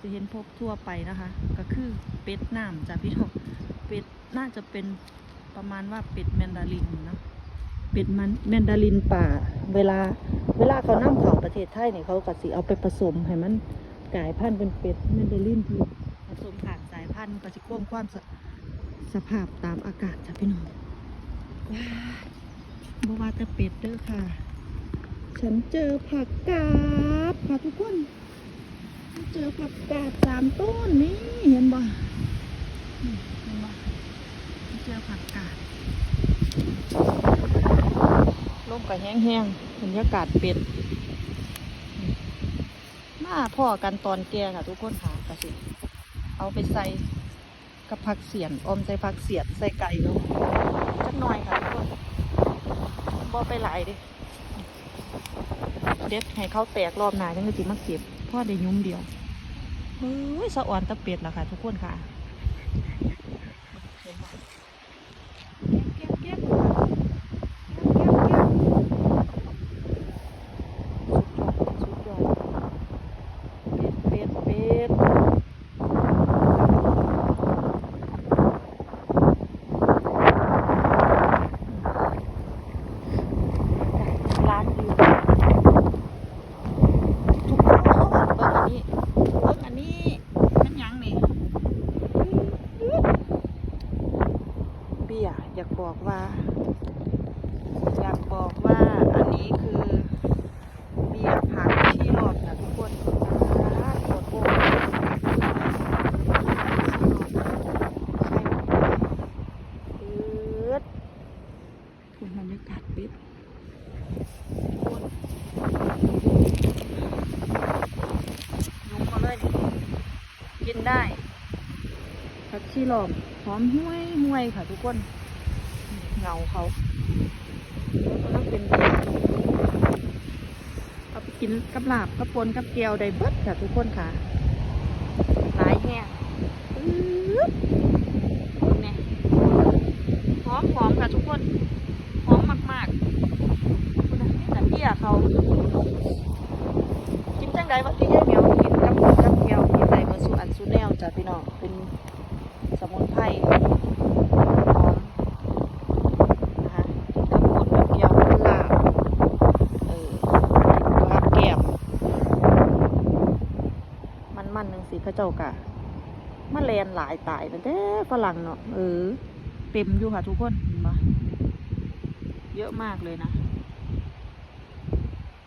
จะเห็นพบทั่วไปนะคะ ก็คือเป็ดน้ำจ้ะพี่น้องเป็ดน่าจะเป็นประมาณว่าเป็ดแมนดารินเนาะเป็ดมันแมนดารินป่า เวลาเวลาเขานำเขาประเทศไทยเนี่ยเขาก็สิเอาไปผสมให้มันกลายพันธุ์เป็นเป็ดแมนดารินที่ผสมผ่านสายพันธุ์ก็จะควบความสสภาพตามอากาศจ้ะพี่น้องว้าบ่ว่าแต่เป็ดเด้อค่ะ ฉันเจอผักกาดค่ะทุกคน เจอผักกาดสามต้นนี่เห็นบ่เห็นบ่เจอผักกาดลมก็แห้งๆบรรยากาศเป็ดนี่มาพ่อกันตอนแก่ค่ะทุกคนค่ะกะสิเอาไปใส่กับผักเสียนอมใส่ผักเสียนใส่ไก่เนาะจักหน่อยค่ะทุกคนบ่ไปหลายดิเด็ดให้เขาแตกรอบหนาจังก็สิมาเก็บ พ่อได้ยุ่มเดียวเฮ้ยสะอ่อนตะเป็ดแล้วค่ะ ทุกคนค่ะเห็นไหมเก็บเก็บเก็บเก็บเก็บสุดยอดสุดยอดเป็ดเป็ดเป็ดร้านวิวทุกคนเบิ่งอันนี้ เบิ่งอันนี้เป็นหยังนี่ เบียร์อยากบอกว่า อยากบอกว่าอันนี้คือเบียร์ผักชีรอบนะทุกคนอ่าโคตรโอ้ปื๊ดคุณบรรยากาศปิดยุงมาเลยนี่กินได้ ผักชีรอบหอมห้วยห้วยค่ะทุกคน เงาเขาแล้วก็เป็นเอาไปกินกับลาบกับปนกับแก้วได้เบิดค่ะทุกคนค่ะหลายแห้งอื้อนี่หอมหอมค่ะทุกคนหอมมากๆคุณแต่เบี้ยเขากินจังไดวะที่ยายเหมียวกินกับกับแก้วกินได้เบอร์สุอันสุแนวจ้ะพี่น้องเป็น สมุนไพรหอมนะคะกับคนกับเกียวกับลาบเออกับแก้มมันมันหนึ่งสีข้าเจ้ากะมาแลนหลายตายนั่นแต่ฝรั่งเนาะเออเต็มอยู่ค่ะทุกคนเห็นปะเยอะมากเลยนะ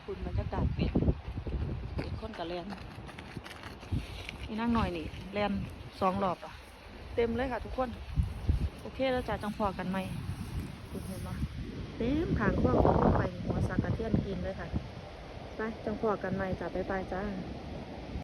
คุณบรรยากาศเปลี่ยนอีกคนกับแลนนี่นั่งหน่อยนี่แลนสองรอบอะ เต็มเลยค่ะทุกคน โอเคแล้วจ่าจังพอกันไหมคุณเห็นไหมเต็มขางพวกลงไปหัวสักกระเทียนกินเลยค่ะ ไปจังพอกันไหมจ้าไปไปจ้า